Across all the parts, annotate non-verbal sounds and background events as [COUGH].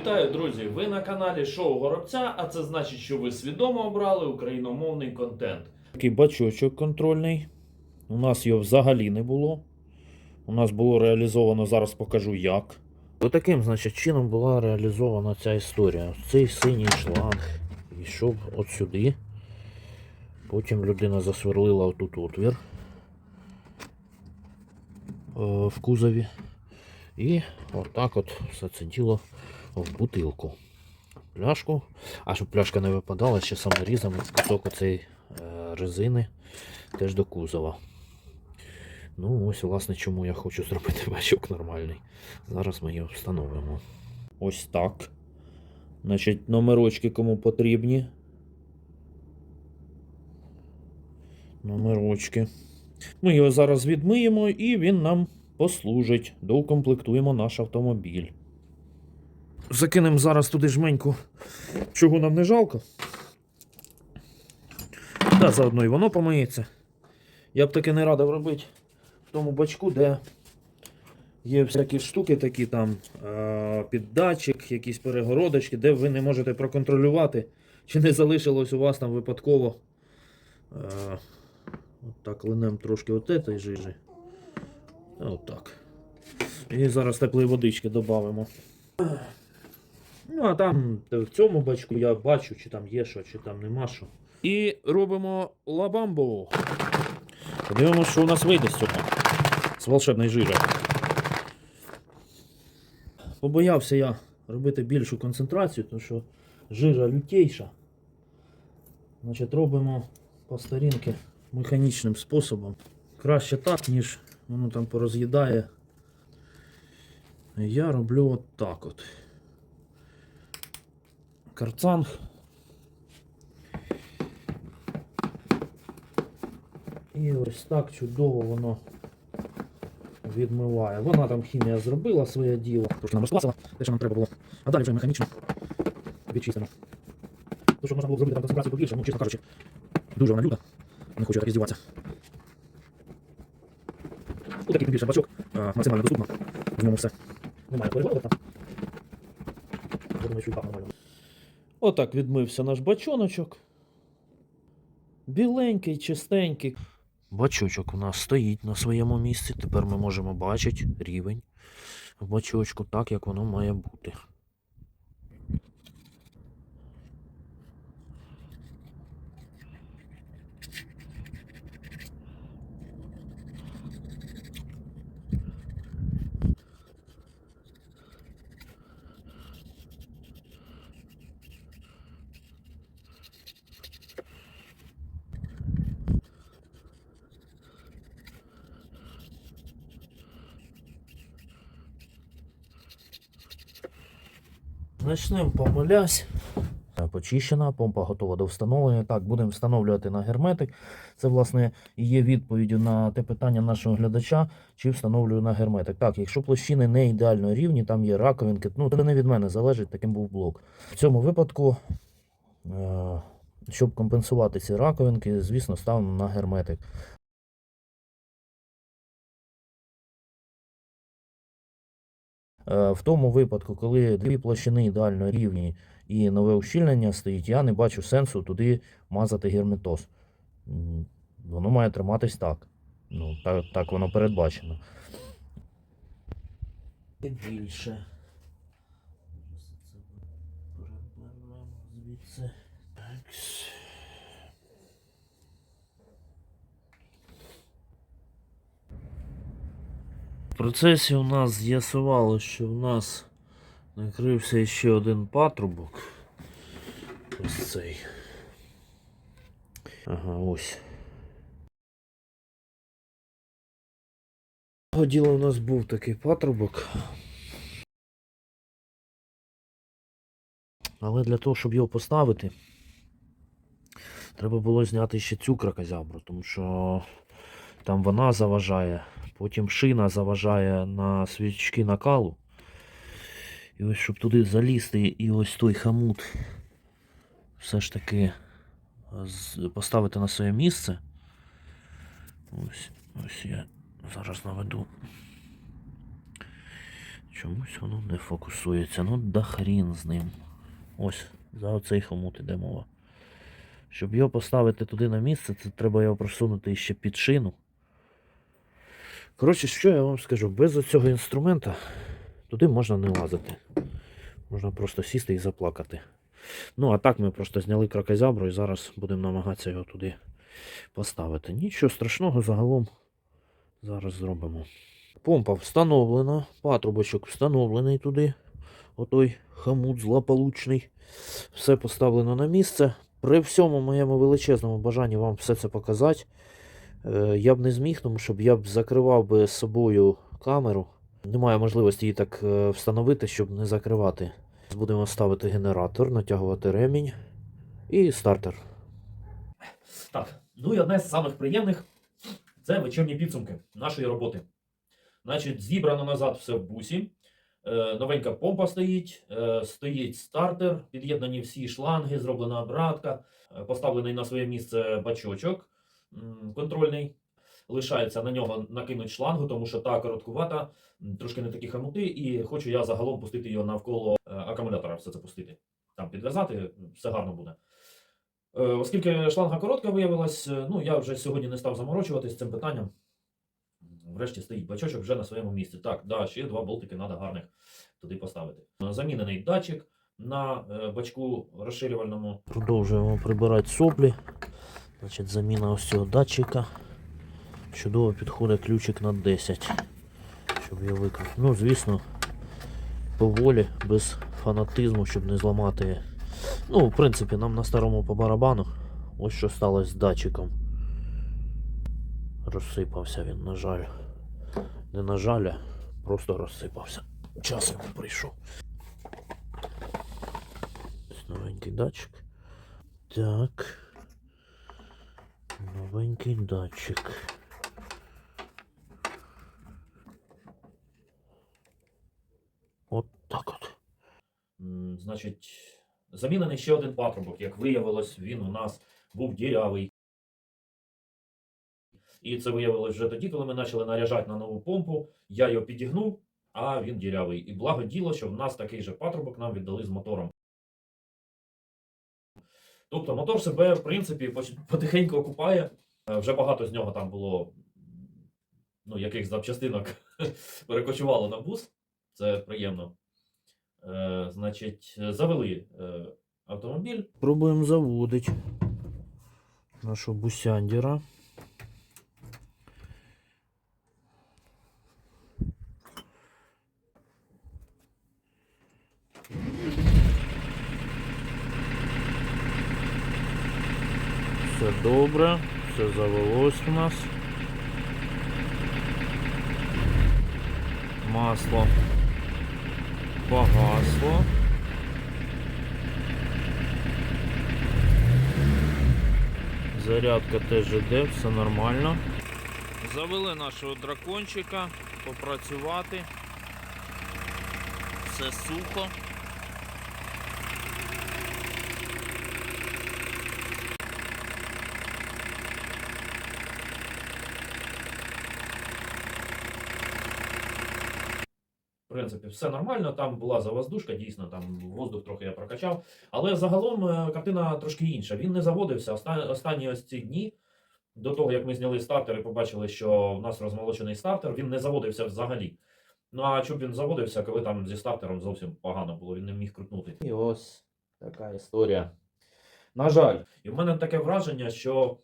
Вітаю, друзі! Ви на каналі Шоу Горобця, а це значить, що ви свідомо обрали україномовний контент. Такий бачочок контрольний. У нас його взагалі не було. У нас було реалізовано, зараз покажу як. Отаким, значить, чином була реалізована ця історія. Цей синій шланг йшов от сюди. Потім людина засверлила отут отвір е, в кузові. І отак от все це діло в бутилку. Пляшку. А щоб пляшка не випадала, ще саморізами кусок оцей е, резини теж до кузова. Ну, ось, власне, чому я хочу зробити [LAUGHS] бачок нормальний. Зараз ми його встановимо. Ось так. Значить, номерочки кому потрібні. Номерочки. Ми його зараз відмиємо і він нам послужить. Доукомплектуємо наш автомобіль. Закинемо зараз туди жменьку, чого нам не жалко. Та заодно і воно помиється. Я б таки не радив робити в тому бачку, де є всякі штуки, такі там піддатчик, якісь перегородочки, де ви не можете проконтролювати, чи не залишилось у вас там випадково. От линем трошки от цієї жижі. Отак. І зараз теплої водички додамо. Ну, а там в цьому бачку я бачу, чи там є що, чи там нема що. І робимо лабамбу. Подивимося, що у нас вийде з цього. З волшебної жижі. Побоявся я робити більшу концентрацію, тому що жижа лютейша. Значить, робимо по старінки механічним способом. Краще так, ніж воно там пороз'їдає. Я роблю от так от. Карцанг. І ось так чудово воно відмиває. Вона там хімія зробила своє діло. Тож нам розкласила те, що нам треба було. А далі вже механічно відчистимо. То, що можна було зробити там концентрацію побільше, ну, чесно кажучи, дуже вона люта. Не хочу так і здіватися. Ось такий більше бачок, максимально доступно. В ньому все. Немає перегородок там. Я думаю, що і так нормально. Отак відмився наш бачоночок. Біленький, чистенький. Бачочок у нас стоїть на своєму місці. Тепер ми можемо бачити рівень в бачочку так, як воно має бути. Начнемо помилясь. Почищена, помпа готова до встановлення. Так, будемо встановлювати на герметик. Це, власне, і є відповіддю на те питання нашого глядача, чи встановлюю на герметик. Так, якщо площини не ідеально рівні, там є раковинки, ну це не від мене залежить, таким був блок. В цьому випадку, е, щоб компенсувати ці раковинки, звісно, ставимо на герметик. В тому випадку, коли дві площини ідеально рівні і нове ущільнення стоїть, я не бачу сенсу туди мазати герметоз. Воно має триматись так. Ну, так, так воно передбачено. Більше. Звідси. Так. Процесі у нас з'ясувалося, що у нас накрився ще один патрубок. Ось цей. Ага, ось. Діла у нас був такий патрубок. Але для того, щоб його поставити, треба було зняти ще цю кракозябру, тому що там вона заважає, потім шина заважає на свічки накалу. І ось щоб туди залізти і ось той хамут все ж таки поставити на своє місце. Ось, ось я зараз наведу Чомусь воно не фокусується. Ну да хрін з ним. Ось, за оцей хомут іде мова. Щоб його поставити туди на місце, це треба його просунути ще під шину. Коротше, що я вам скажу, без оцього інструмента туди можна не лазити. Можна просто сісти і заплакати. Ну, а так ми просто зняли кракозябру і зараз будемо намагатися його туди поставити. Нічого страшного загалом зараз зробимо. Помпа встановлена, патрубочок встановлений туди. Отой хамут злополучний. Все поставлено на місце. При всьому моєму величезному бажанні вам все це показати. Е, Я б не зміг, тому що я б закривав би з собою камеру. Немає можливості її так е, встановити, щоб не закривати. Будемо ставити генератор, натягувати ремінь і стартер. Так, ну і одне з самих приємних це вечірні підсумки нашої роботи. Значить, зібрано назад все в бусі. Е, новенька помпа стоїть, стоїть стартер, під'єднані всі шланги, зроблена обратка, поставлений на своє місце бачочок контрольний. Лишається на нього накинути шлангу, тому що та короткувата, трошки не такі хамути, і хочу я загалом пустити його навколо е, акумулятора, все це пустити. Там підв'язати, все гарно буде. Е, Оскільки шланга коротка виявилась, е, ну я вже сьогодні не став заморочуватись цим питанням. Врешті стоїть бачочок вже на своєму місці. Так, да, ще два болтики треба гарних туди поставити. Замінений датчик на бачку розширювальному. Продовжуємо прибирати соплі. Значить, заміна ось цього датчика. Чудово підходить ключик на 10. Щоб його викрути. Ну, звісно, поволі, без фанатизму, щоб не зламати. Ну, в принципі, нам на старому по барабану. Ось що сталося з датчиком. Розсипався він, на жаль. Не на жаль, а просто розсипався. Час йому прийшов. Ось новенький датчик. Так. Новенький датчик. От так от. Значить, замінений ще один патрубок. Як виявилось, він у нас був дірявий. І це виявилось вже тоді, коли ми почали наряжати на нову помпу. Я його підігнув, а він дірявий. І благо діло, що в нас такий же патрубок нам віддали з мотором. Тобто мотор себе, в принципі, потихеньку окупає. Е, Вже багато з нього там було ну, яких запчастинок [LAUGHS] перекочувало на бус. Це приємно. Е, значить, завели е, автомобіль. Пробуємо заводити нашого бусяндіра. Добре, все завелось у нас. Масло погасло. Зарядка теж іде, все нормально. Завели нашого дракончика попрацювати. Все сухо. В принципі, все нормально. Там була завоздушка, дійсно, там воздух трохи я прокачав. Але загалом е, картина трошки інша. Він не заводився. Оста- Останні ось ці дні, до того як ми зняли стартер і побачили, що в нас розмолочений стартер, він не заводився взагалі. Ну а чому б він заводився, коли там зі стартером зовсім погано було, він не міг крутнути. І ось така історія. На жаль, і в мене таке враження, що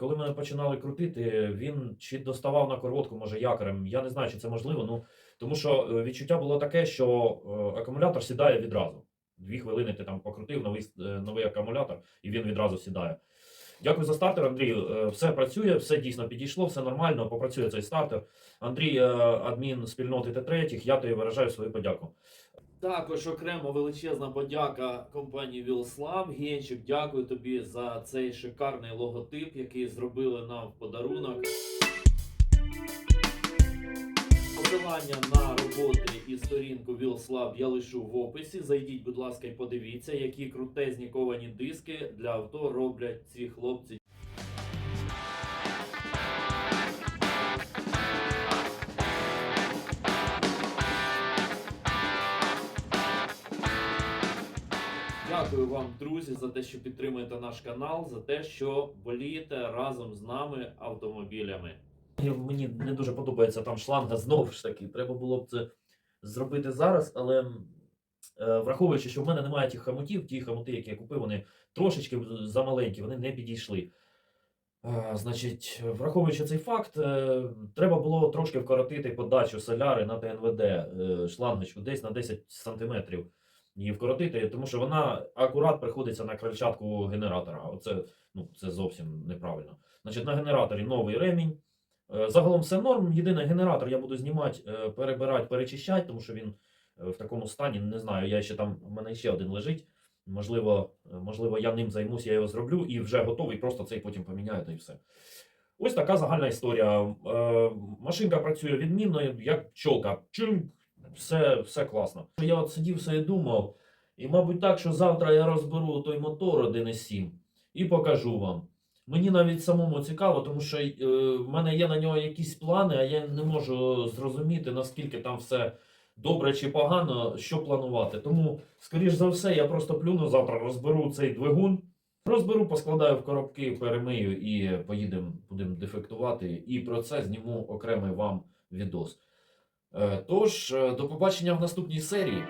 коли ми починали крутити, він чи доставав на коротку, може якорем. Я не знаю, чи це можливо. Ну тому що е, відчуття було таке, що е, акумулятор сідає відразу. Дві хвилини ти там покрутив новий, е, новий акумулятор, і він відразу сідає. Дякую за стартер, Андрію. Е, Все працює, все дійсно підійшло, все нормально, попрацює цей стартер. Андрій, е, адмін спільноти Т3, я тобі виражаю свою подяку. Також окремо величезна подяка компанії Вілслав. Генчик, дякую тобі за цей шикарний логотип, який зробили нам в подарунок. Посилання на роботи і сторінку Вілслав я лишу в описі. Зайдіть, будь ласка, і подивіться, які крутезні ковані диски для авто роблять ці хлопці. Дякую вам, друзі, за те, що підтримуєте наш канал, за те, що болієте разом з нами автомобілями. Мені не дуже подобається там шланга знову ж таки. Треба було б це зробити зараз, але е, враховуючи, що в мене немає тих хомутів, ті хомути, які я купив, вони трошечки замаленькі, вони не підійшли. Е, Значить, враховуючи цей факт, е, треба було трошки вкоротити подачу соляри на ТНВД е, шлангочку десь на 10 сантиметрів її вкоротити, тому що вона акурат приходиться на крильчатку генератора. Оце ну, це зовсім неправильно. Значить, на генераторі новий ремінь. Е, Загалом все норм. Єдине, генератор я буду знімати, е, перебирати, перечищати, тому що він е, в такому стані. Не знаю, я ще там, у мене ще один лежить. Можливо, можливо, я ним займусь, я його зроблю і вже готовий, просто цей потім поміняю та і все. Ось така загальна історія. Машинка працює відмінно, як пчолка. Чим все, все класно. Я от сидів все і думав, і, мабуть, так, що завтра я розберу той мотор 1.7 і покажу вам. Мені навіть самому цікаво, тому що е, в мене є на нього якісь плани, а я не можу зрозуміти, наскільки там все добре чи погано, що планувати. Тому, скоріш за все, я просто плюну завтра, розберу цей двигун, розберу, поскладаю в коробки, перемию і поїдемо, будемо дефектувати. І про це зніму окремий вам відос. Е, Тож, е, до побачення в наступній серії.